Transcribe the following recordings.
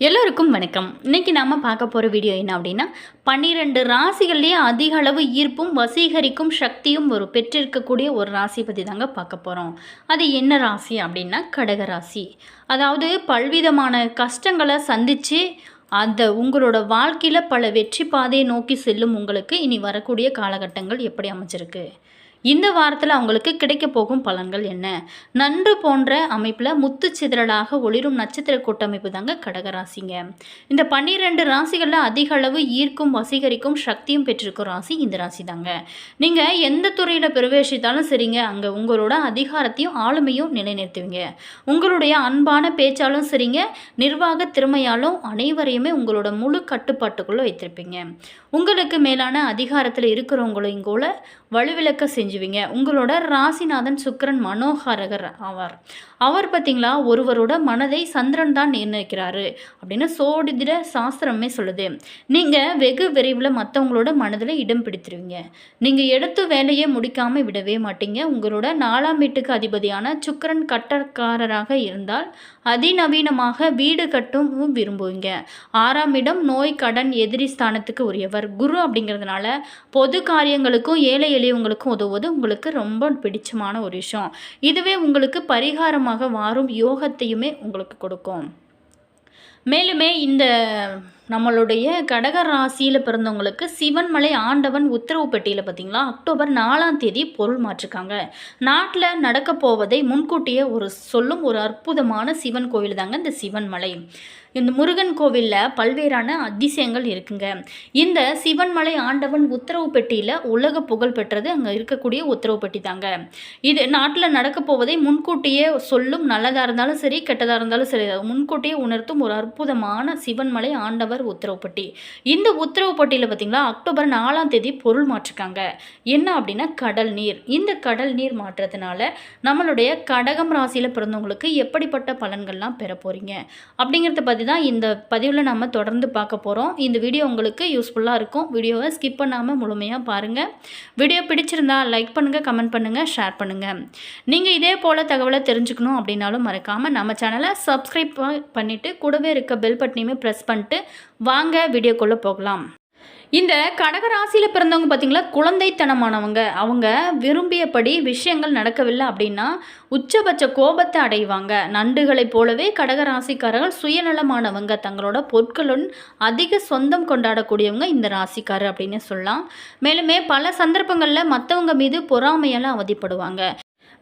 எல்லோருக்கும் வணக்கம். இன்றைக்கி நாம் பார்க்க போகிற வீடியோ என்ன அப்படின்னா பன்னிரெண்டு ராசிகள்லேயே அதிக அளவு ஈர்ப்பும் வசீகரிக்கும் சக்தியும் ஒரு பெற்றிருக்கக்கூடிய ஒரு ராசி பற்றி தாங்க பார்க்க போகிறோம் அது என்ன ராசி அப்படின்னா கடக ராசி. அதாவது பல்விதமான கஷ்டங்களை சந்தித்து அந்த உங்களோட வாழ்க்கையில் பல வெற்றி பாதையை நோக்கி செல்லும் உங்களுக்கு இனி வரக்கூடிய காலகட்டங்கள் எப்படி அமைச்சிருக்கு இந்த வாரத்தில் அவங்களுக்கு கிடைக்க போகும் பலன்கள் என்ன? நன்று போன்ற அமைப்பில் முத்து சிதறலாக ஒளிரும் நட்சத்திர கூட்டமைப்பு தாங்க கடகராசிங்க இந்த பன்னிரெண்டு ராசிகளில் அதிக அளவு ஈர்க்கும் வசீகரிக்கும் சக்தியும் பெற்றிருக்கும் ராசி இந்த ராசி தாங்க. நீங்கள் எந்த துறையில் பிரவேசித்தாலும் சரிங்க. அங்கே உங்களோட அதிகாரத்தையும் ஆளுமையும் நிலைநிறுத்துவீங்க. உங்களுடைய அன்பான பேச்சாலும் சரிங்க. நிர்வாக திறமையாலும் அனைவரையுமே உங்களோட முழு கட்டுப்பாட்டுக்குள்ளே வைத்திருப்பீங்க. உங்களுக்கு மேலான அதிகாரத்தில் இருக்கிறவங்களையும் கூட வலுவிளக்க தெரிஞ்சுவீங்க உங்களோட ராசிநாதன் சுக்கரன் மனோகரகர் ஆவார். அவர் பார்த்தீங்களா ஒருவரோட மனதை சந்திரன் தான் நிர்ணயிக்கிறாரு அப்படின்னு சோடிதிட சாஸ்திரமே சொல்லுது. நீங்கள் வெகு விரைவில் மற்றவங்களோட மனதில் இடம் பிடித்துருவீங்க. நீங்கள் எடுத்து வேலையை முடிக்காமல் விடவே மாட்டீங்க. உங்களோட நாலாம் வீட்டுக்கு அதிபதியான சுக்கரன் கட்டக்காரராக இருந்தால் அதிநவீனமாக வீடு கட்டும் விரும்புவீங்க. ஆறாம் இடம் நோய் கடன் எதிரி ஸ்தானத்துக்கு உரியவர். குரு அப்படிங்கிறதுனால பொது காரியங்களுக்கும் ஏழை எளியவங்களுக்கும் உதவுவது உங்களுக்கு ரொம்ப பிடிச்சமான ஒரு விஷயம். இதுவே உங்களுக்கு பரிகாரமாக மாறும் யோகத்தையுமே உங்களுக்கு கொடுக்கும். மேலுமே இந்த நம்மளுடைய கடக ராசியில் பிறந்தவங்களுக்கு சிவன்மலை ஆண்டவன் உத்தரவு பெட்டியில் பார்த்தீங்களா அக்டோபர் நாலாம் தேதி பொருள் மாற்றிருக்காங்க. நாட்டில் நடக்க போவதை முன்கூட்டியே ஒரு சொல்லும் ஒரு அற்புதமான சிவன் கோயில் தாங்க இந்த சிவன்மலை இந்த முருகன் கோவிலில் பல்வேறான அதிசயங்கள் இருக்குங்க. இந்த சிவன்மலை ஆண்டவன் உத்தரவு பெட்டியில் உலக புகழ் பெற்றது அங்கே இருக்கக்கூடிய உத்தரவு பெட்டி தாங்க. இது நாட்டில் நடக்க போவதை முன்கூட்டியே சொல்லும் நல்லதாக இருந்தாலும் சரி கெட்டதாக இருந்தாலும் சரி முன்கூட்டியே உணர்த்தும் ஒரு அற்புதமான சிவன்மலை ஆண்டவர் உத்தரவு பெட்டி. இந்த உத்தரவு பெட்டியில் பார்த்தீங்களா அக்டோபர் நாலாம் தேதி பொருள் மாற்றிருக்காங்க. என்ன அப்படின்னா கடல் நீர். இந்த கடல் நீர் மாற்றத்தினால நம்மளுடைய கடகம் ராசியில் பிறந்தவங்களுக்கு எப்படிப்பட்ட பலன்கள்லாம் பெற போகிறீங்க அப்படிங்கிறத பற்றி தான் இந்த பதிவில் நம்ம தொடர்ந்து பார்க்க போகிறோம் இந்த வீடியோ உங்களுக்கு யூஸ்ஃபுல்லாக இருக்கும். வீடியோவை ஸ்கிப் பண்ணாமல் முழுமையாக பாருங்கள் வீடியோ பிடிச்சிருந்தா லைக் பண்ணுங்கள் கமெண்ட் பண்ணுங்கள் ஷேர் பண்ணுங்கள் நீங்கள் இதே போல் தகவலை தெரிஞ்சுக்கணும் அப்படின்னாலும் மறக்காமல் நம்ம சேனலை சப்ஸ்கிரைப் பண்ணிவிட்டு கூடவே இருக்க பெல் பட்டனையுமே ப்ரெஸ் பண்ணிட்டு வாங்க வீடியோக்குள்ளே போகலாம். இந்த கடகராசியில் பிறந்தவங்க பார்த்திங்களா குழந்தைத்தனமானவங்க. அவங்க விரும்பியபடி விஷயங்கள் நடக்கவில்லை அப்படின்னா உச்சபட்ச கோபத்தை அடைவாங்க. நண்டுகளைப் போலவே கடகராசிக்காரர்கள் சுயநலமானவங்க. தங்களோட பொருட்களுடன் அதிக சொந்தம் கொண்டாடக்கூடியவங்க இந்த ராசிக்காரர் அப்படின்னு சொல்லலாம். மேலுமே பல சந்தர்ப்பங்களில் மற்றவங்க மீது பொறாமையால் அவதிப்படுவாங்க.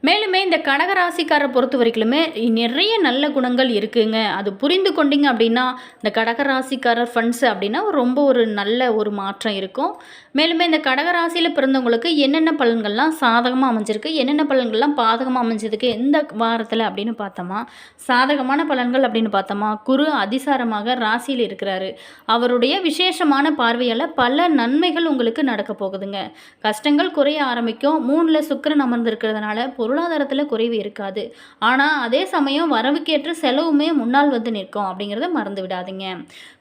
மேலுமே இந்த கடகராசிக்காரை பொறுத்த வரைக்குமே நிறைய நல்ல குணங்கள் இருக்குங்க. அது புரிந்து கொண்டீங்க அப்படின்னா இந்த கடகராசிக்காரர் ஃபண்ட்ஸ் அப்படின்னா ரொம்ப ஒரு நல்ல ஒரு மாற்றம் இருக்கும். மேலுமே இந்த கடகராசியில் பிறந்தவங்களுக்கு என்னென்ன பலன்கள்லாம் சாதகமாக அமைஞ்சிருக்கு என்னென்ன பலன்கள்லாம் பாதகமாக அமைஞ்சதுக்கு எந்த வாரத்தில் அப்படின்னு பார்த்தோமா சாதகமான பலன்கள் அப்படின்னு பார்த்தோமா குரு அதிசாரமாக ராசியில் இருக்கிறாரு. அவருடைய விசேஷமான பார்வையால் பல நன்மைகள் உங்களுக்கு நடக்க போகுதுங்க. கஷ்டங்கள் குறைய ஆரம்பிக்கும். மூணில் சுக்கிரன் அமர்ந்திருக்கிறதுனால பொருளாதாரத்தில் குறைவு இருக்காது. ஆனால் அதே சமயம் வரவுக்கேற்ற செலவுமே முன்னால் வந்து நிற்கும் அப்படிங்கிறத மறந்து விடாதீங்க.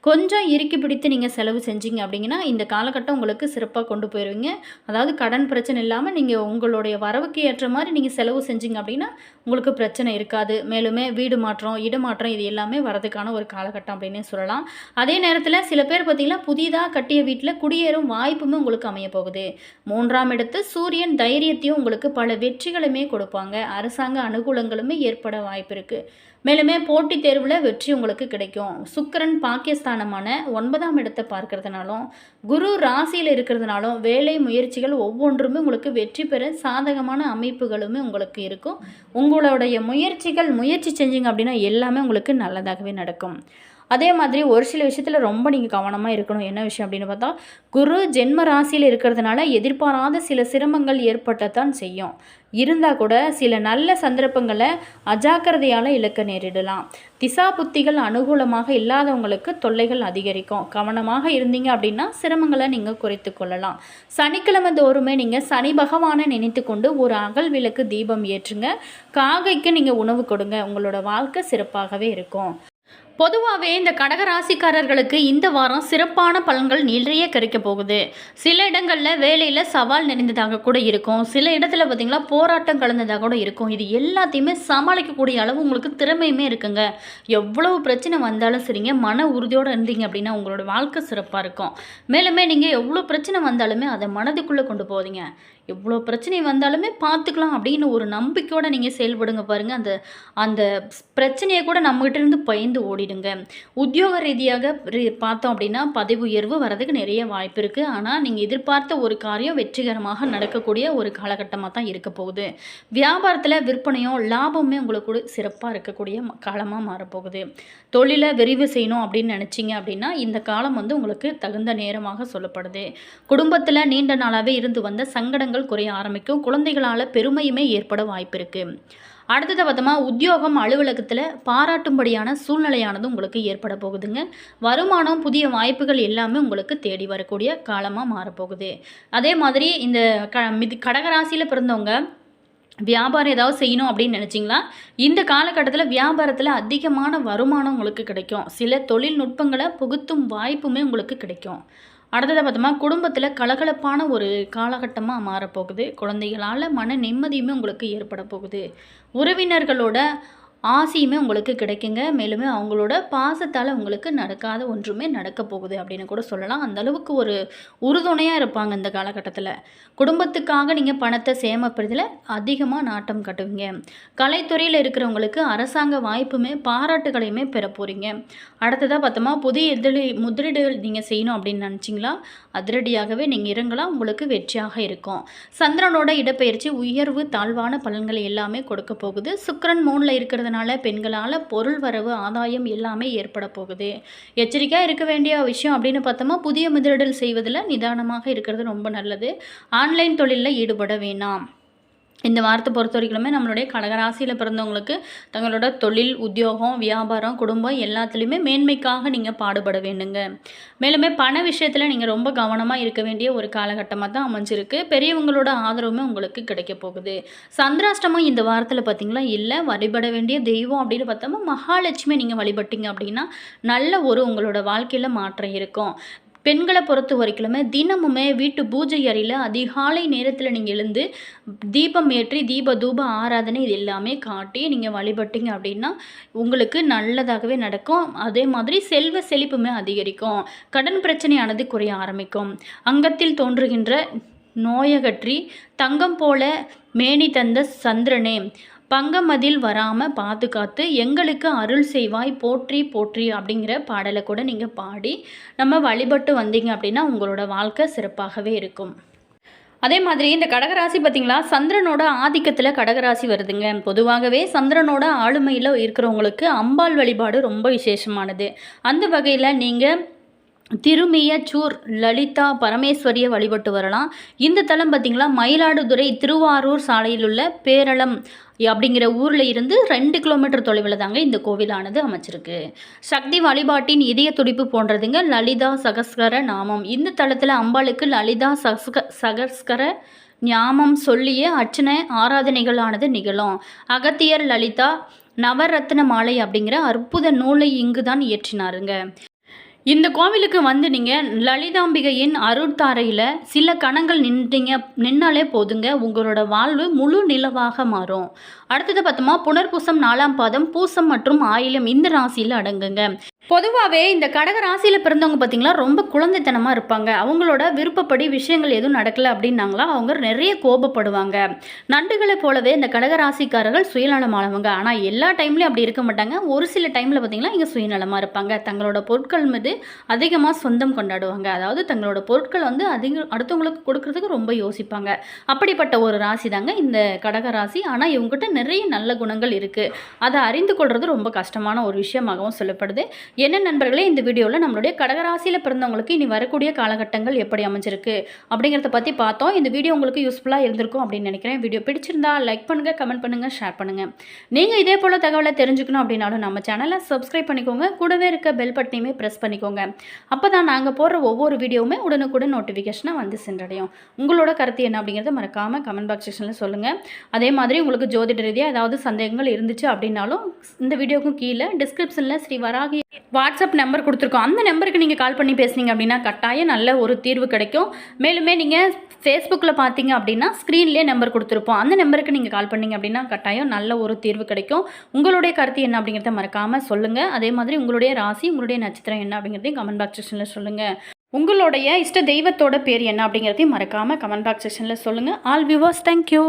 கொஞ்சம் இறுக்கி பிடித்து நீங்கள் செலவு செஞ்சீங்க அப்படிங்கன்னா இந்த காலகட்டம் உங்களுக்கு சிறப்பாக கொண்டு போயிடுவீங்க அதாவது கடன் பிரச்சனை இல்லாமல் நீங்கள் உங்களுடைய வரவுக்கு ஏற்ற மாதிரி நீங்கள் செலவு செஞ்சீங்க அப்படின்னா உங்களுக்கு பிரச்சனை இருக்காது. மேலுமே வீடு மாற்றம் இடமாற்றம் இது எல்லாமே வரதுக்கான ஒரு காலகட்டம் அப்படின்னே சொல்லலாம். அதே நேரத்தில் சில பேர் பார்த்திங்கன்னா புதிதாக கட்டிய வீட்டில் குடியேறும் வாய்ப்புமே உங்களுக்கு அமைய போகுது. மூன்றாம் இடத்து சூரியன் தைரியத்தையும் உங்களுக்கு பல வெற்றிகளுமே கொடுப்பாங்க. அரசாங்க அனுகூலங்களுமே ஏற்பட வாய்ப்பு இருக்குது மேலுமே போட்டித் தேர்வில் வெற்றி உங்களுக்கு கிடைக்கும். சுக்கரன் பாக்கியஸ்தானமான ஒன்பதாம் இடத்தை பார்க்கறதுனாலும் குரு ராசியில் இருக்கிறதுனாலும் வேலை முயற்சிகள் ஒவ்வொன்றுமே உங்களுக்கு வெற்றி பெற சாதகமான அமைப்புகளுமே உங்களுக்கு இருக்கும். உங்களுடைய முயற்சிகள் முயற்சி செஞ்சீங்க அப்படின்னா எல்லாமே உங்களுக்கு நல்லதாகவே நடக்கும். அதே மாதிரி ஒரு சில விஷயத்தில் ரொம்ப நீங்கள் கவனமாக இருக்கணும். என்ன விஷயம் அப்படின்னு பார்த்தா குரு ஜென்ம ராசியில் இருக்கிறதுனால எதிர்பாராத சில சிரமங்கள் ஏற்பட்டத்தான் செய்யும். இருந்தால் கூட சில நல்ல சந்தர்ப்பங்களை அஜாக்கிரதையால் இழக்க நேரிடலாம். திசா புத்திகள் அனுகூலமாக இல்லாதவங்களுக்கு தொல்லைகள் அதிகரிக்கும். கவனமாக இருந்தீங்க அப்படின்னா சிரமங்களை நீங்கள் குறைத்து கொள்ளலாம். சனிக்கிழமை தோறுமே நீங்கள் சனி பகவானை நினைத்து கொண்டு ஒரு அகல் விளக்கு தீபம் ஏற்றுங்க. காகைக்கு நீங்கள் உணவு கொடுங்க. உங்களோட வாழ்க்கை சிறப்பாகவே இருக்கும். பொதுவாகவே இந்த கடக ராசிக்காரர்களுக்கு இந்த வாரம் சிறப்பான பலன்கள் நிறைய கிடைக்க போகுது. சில இடங்களில் வேலையில் சவால் நிறைந்ததாக கூட இருக்கும். சில இடத்துல பார்த்திங்கனா போராட்டம் கலந்ததாக கூட இருக்கும். இது எல்லாத்தையுமே சமாளிக்கக்கூடிய அளவு உங்களுக்கு திறமையுமே இருக்குங்க. எவ்வளவு பிரச்சனை வந்தாலும் சரிங்க மன உறுதியோடு இருந்தீங்க அப்படின்னா உங்களோட வாழ்க்கை சிறப்பாக இருக்கும். மேலுமே நீங்கள் எவ்வளோ பிரச்சனை வந்தாலுமே அதை மனதுக்குள்ளே கொண்டு போவீங்க எவ்வளோ பிரச்சனை வந்தாலுமே பார்த்துக்கலாம் அப்படின்னு ஒரு நம்பிக்கையோடு நீங்கள் செயல்படுங்க பாருங்கள் அந்த அந்த பிரச்சனையை கூட நம்மகிட்ட இருந்து பயந்து விடுங்க உத்தியோக ரீதியாக பார்த்தோம் அப்படின்னா பதவி உயர்வு வரதுக்கு நிறைய வாய்ப்பு இருக்குது ஆனால் நீங்கள் எதிர்பார்த்த ஒரு காரியம் வெற்றிகரமாக நடக்கக்கூடிய ஒரு காலகட்டமாக தான் இருக்க போகுது. வியாபாரத்தில் விற்பனையும் லாபமுமே உங்களுக்கு கூட சிறப்பாக இருக்கக்கூடிய காலமாக மாறப்போகுது. தொழிலை விரிவு செய்யணும் அப்படின்னு நினச்சிங்க அப்படின்னா இந்த காலம் வந்து உங்களுக்கு தகுந்த நேரமாக சொல்லப்படுது. குடும்பத்தில் நீண்ட நாளாகவே இருந்து வந்த சங்கடங்கள் குறைய ஆரம்பிக்கும். குழந்தைகளால் பெருமையுமே ஏற்பட வாய்ப்பு இருக்குது அடுத்தது பார்த்தோமா உத்தியோகம் அலுவலகத்தில் பாராட்டும்படியான சூழ்நிலையானது உங்களுக்கு ஏற்பட போகுதுங்க. வருமானம் புதிய வாய்ப்புகள் எல்லாமே உங்களுக்கு தேடி வரக்கூடிய காலமாக மாறப்போகுது. அதே மாதிரி இந்த க மிது கடகராசியில் பிறந்தவங்க வியாபாரம் ஏதாவது செய்யணும் அப்படின்னு நினச்சிங்களா? இந்த காலகட்டத்தில் வியாபாரத்தில் அதிகமான வருமானம் உங்களுக்கு கிடைக்கும். சில தொழில்நுட்பங்களை புகுத்தும் வாய்ப்புமே உங்களுக்கு கிடைக்கும். அடுத்ததை பார்த்தோமா குடும்பத்தில் கலகலப்பான ஒரு காலகட்டமாக மாறப்போகுது. குழந்தைகளால் மன நிம்மதியுமே உங்களுக்கு ஏற்பட போகுது. உறவினர்களோட ஆசையுமே உங்களுக்கு கிடைக்குங்க. மேலுமே அவங்களோட பாசத்தால் உங்களுக்கு நடக்காத ஒன்றுமே நடக்க போகுது அப்படின்னு கூட சொல்லலாம். அந்த அளவுக்கு ஒரு உறுதுணையாக இருப்பாங்க இந்த காலகட்டத்தில். குடும்பத்துக்காக நீங்கள் பணத்தை சேமிப்பதில் அதிகமாக நாட்டம் காட்டுவீங்க. கலைத்துறையில் இருக்கிறவங்களுக்கு அரசாங்க வாய்ப்புமே பாராட்டுகளையுமே பெற போகிறீங்க அடுத்ததாக பார்த்தோமா புதிய எதிரி முதலீடுகள் நீங்கள் செய்யணும் அப்படின்னு நினச்சிங்களா? அதிரடியாகவே நீங்கள் இறங்கலாம். உங்களுக்கு வெற்றியாக இருக்கும். சந்திரனோட இடப்பெயர்ச்சி உயர்வு தாழ்வான பலன்களை எல்லாமே கொடுக்க போகுது. சுக்கரன் மூணில் இருக்கிறதுனால பெண்களால் பொருள் வரவு ஆதாயம் எல்லாமே ஏற்பட போகுது. எச்சரிக்கையாக இருக்க வேண்டிய விஷயம் அப்படின்னு பார்த்தோமா புதிய முதலீடல் செய்வதில் நிதானமாக இருக்கிறது ரொம்ப நல்லது. ஆன்லைன் தொழிலில் ஈடுபட வேணாம். இந்த வாரத்தை பொறுத்த வரைக்குமே நம்மளுடைய கடகராசியில் பிறந்தவங்களுக்கு தங்களோட தொழில் உத்தியோகம் வியாபாரம் குடும்பம் எல்லாத்துலேயுமே மேன்மைக்காக நீங்கள் பாடுபட வேண்டுங்க. மேலுமே பண விஷயத்தில் நீங்கள் ரொம்ப கவனமாக இருக்க வேண்டிய ஒரு காலகட்டமாக தான் அமைஞ்சிருக்கு. பெரியவங்களோட ஆதரவுமே உங்களுக்கு கிடைக்க போகுது. சந்திராஷ்டமம் இந்த வாரத்தில் பார்த்தீங்களா இல்லை வழிபட வேண்டிய தெய்வம் அப்படின்னு பார்த்தோம்னா மகாலட்சுமி நீங்கள் வழிபட்டீங்க அப்படின்னா நல்ல ஒரு உங்களோட வாழ்க்கையில் மாற்றம் இருக்கும். பெண்களை பொறுத்த வரைக்குமே தினமுமே வீட்டு பூஜை அறையில் அதிகாலை நேரத்தில் நீங்கள் எழுந்து தீபம் ஏற்றி தீப தூப ஆராதனை இது எல்லாமே காட்டி நீங்கள் வழிபட்டீங்க அப்படின்னா உங்களுக்கு நல்லதாகவே நடக்கும். அதே மாதிரி செல்வ செழிப்புமே அதிகரிக்கும். கடன் பிரச்சனையானது குறைய ஆரம்பிக்கும். அங்கத்தில் தோன்றுகின்ற நோயகற்றி தங்கம் போல மேனி தந்த சந்திரனே பங்கமதில் வராமல் பாதுகாத்து எங்களுக்கு அருள் செய்வாய் போற்றி போற்றி அப்படிங்கிற பாடலை கூட நீங்கள் பாடி நம்ம வழிபட்டு வந்தீங்க அப்படின்னா உங்களோட வாழ்க்கை சிறப்பாகவே இருக்கும். அதே மாதிரி இந்த கடகராசி பார்த்தீங்களா? சந்திரனோட ஆதிக்கத்தில் கடகராசி வருதுங்க. பொதுவாகவே சந்திரனோட ஆளுமையில் இருக்கிறவங்களுக்கு அம்பாள் வழிபாடு ரொம்ப விசேஷமானது. அந்த வகையில் நீங்கள் திருமியச்சூர் லலிதா பரமேஸ்வரியை வழிபட்டு வரலாம். இந்த தலம் பார்த்திங்களா மயிலாடுதுறை திருவாரூர் சாலையில் உள்ள பேரளம் அப்படிங்கிற ஊரில் இருந்து ரெண்டு கிலோமீட்டர் தொலைவில் தாங்க இந்த கோவிலானது அமைச்சிருக்கு. சக்தி வழிபாட்டின் இதய துடிப்பு போன்றதுங்க லலிதா சகஸ்கர நாமம். இந்த தளத்தில் அம்பாளுக்கு லலிதா சகஸ்க சகஸ்கர ஞாமம் சொல்லிய அர்ச்சனை ஆராதனைகளானது நிகழும். அகத்தியர் லலிதா நவரத்ன மாலை அப்படிங்கிற அற்புத நூலை இங்கு தான் இயற்றினாருங்க. இந்த கோவிலுக்கு வந்து நீங்கள் லலிதாம்பிகையின் அருட்தாரையில் சில கணங்கள் நின்றீங்க நின்னாலே போதுங்க. உங்களோட வாழ்வு முழு நிலவாக மாறும். அடுத்தது பார்த்தோமா புனர்பூசம் நாலாம் பாதம் பூசம் மற்றும் ஆயிலம் இந்த ராசியில் அடங்குங்க. பொதுவாகவே இந்த கடக ராசியில் பிறந்தவங்க பார்த்திங்களா ரொம்ப குழந்தைத்தனமாக இருப்பாங்க. அவங்களோட விருப்பப்படி விஷயங்கள் எதுவும் நடக்கலை அப்படின்னாங்களா அவங்க நிறைய கோபப்படுவாங்க. நண்டுகளை போலவே இந்த கடக ராசிக்காரர்கள் சுயநலமானவங்க. ஆனால் எல்லா டைம்லையும் அப்படி இருக்க மாட்டாங்க. ஒரு சில டைமில் பார்த்திங்கன்னா இங்கே சுயநலமாக இருப்பாங்க. தங்களோட பொருட்கள் மீது அதிகமாக சொந்தம் கொண்டாடுவாங்க. அதாவது தங்களோட பொருட்கள் வந்து அதிக அடுத்தவங்களுக்கு கொடுக்கறதுக்கு ரொம்ப யோசிப்பாங்க. அப்படிப்பட்ட ஒரு ராசி தாங்க இந்த கடக ராசி. ஆனால் இவங்ககிட்ட நிறைய நல்ல குணங்கள் இருக்குது அதை அறிந்து கொள்வது ரொம்ப கஷ்டமான ஒரு விஷயமாகவும் சொல்லப்படுது. என்ன நண்பர்களே இந்த வீடியோவில் நம்மளுடைய கடகராசியில் பிறந்தவங்களுக்கு இனி வரக்கூடிய காலகட்டங்கள் எப்படி அமைஞ்சிருக்கு அப்படிங்கிறத பற்றி பார்த்தோம். இந்த வீடியோ உங்களுக்கு யூஸ்ஃபுல்லாக இருந்திருக்கும் அப்படின்னு நினைக்கிறேன். வீடியோ பிடிச்சிருந்தா லைக் பண்ணுங்கள் கமெண்ட் பண்ணுங்கள் ஷேர் பண்ணுங்கள் நீங்கள் இதே போல் தகவலை தெரிஞ்சுக்கணும் அப்படின்னாலும் நம்ம சேனலை சப்ஸ்கிரைப் பண்ணிக்கோங்க. கூடவே இருக்க பெல் பட்டனையுமே ப்ரெஸ் பண்ணிக்கோங்க. அப்போ தான் நாங்கள் போடுற ஒவ்வொரு வீடியோவுமே உடனுக்குடன் நோட்டிஃபிகேஷனாக வந்து சென்றடையும். உங்களோட கருத்து என்ன அப்படிங்கிறத மறக்காமல் கமெண்ட் பாக்ஸ் செக்ஷனில் சொல்லுங்கள் அதே மாதிரி உங்களுக்கு ஜோதிட ரீதியாக ஏதாவது சந்தேகங்கள் இருந்துச்சு அப்படின்னாலும் இந்த வீடியோக்கும் கீழே டிஸ்கிரிப்ஷனில் ஸ்ரீ வராகி வாட்ஸ்அப் நம்பர் கொடுத்துருக்கோம். அந்த நம்பருக்கு நீங்கள் கால் பண்ணி பேசுனீங்க அப்படின்னா கட்டாயம் நல்ல ஒரு தீர்வு கிடைக்கும். மேலுமே நீங்கள் ஃபேஸ்புக்கில் பார்த்தீங்க அப்படின்னா ஸ்க்ரீன்லேயே நம்பர் கொடுத்துருப்போம். அந்த நம்பருக்கு நீங்கள் கால் பண்ணீங்க அப்படின்னா கட்டாயம் நல்ல ஒரு தீர்வு கிடைக்கும். உங்களுடைய கருத்து என்ன அப்படிங்கிறத மறக்காமல் சொல்லுங்கள் அதே மாதிரி உங்களுடைய ராசி உங்களுடைய நட்சத்திரம் என்ன அப்படிங்கிறதையும் கமெண்ட் பாக்ஸ் செக்ஷனில் சொல்லுங்கள் உங்களுடைய இஷ்ட தெய்வத்தோட பேர் என்ன அப்படிங்கிறதையும் மறக்காமல் கமெண்ட் பாக்ஸ் செக்ஷனில் சொல்லுங்கள் ஆல் வியூவர்ஸ் தேங்க்யூ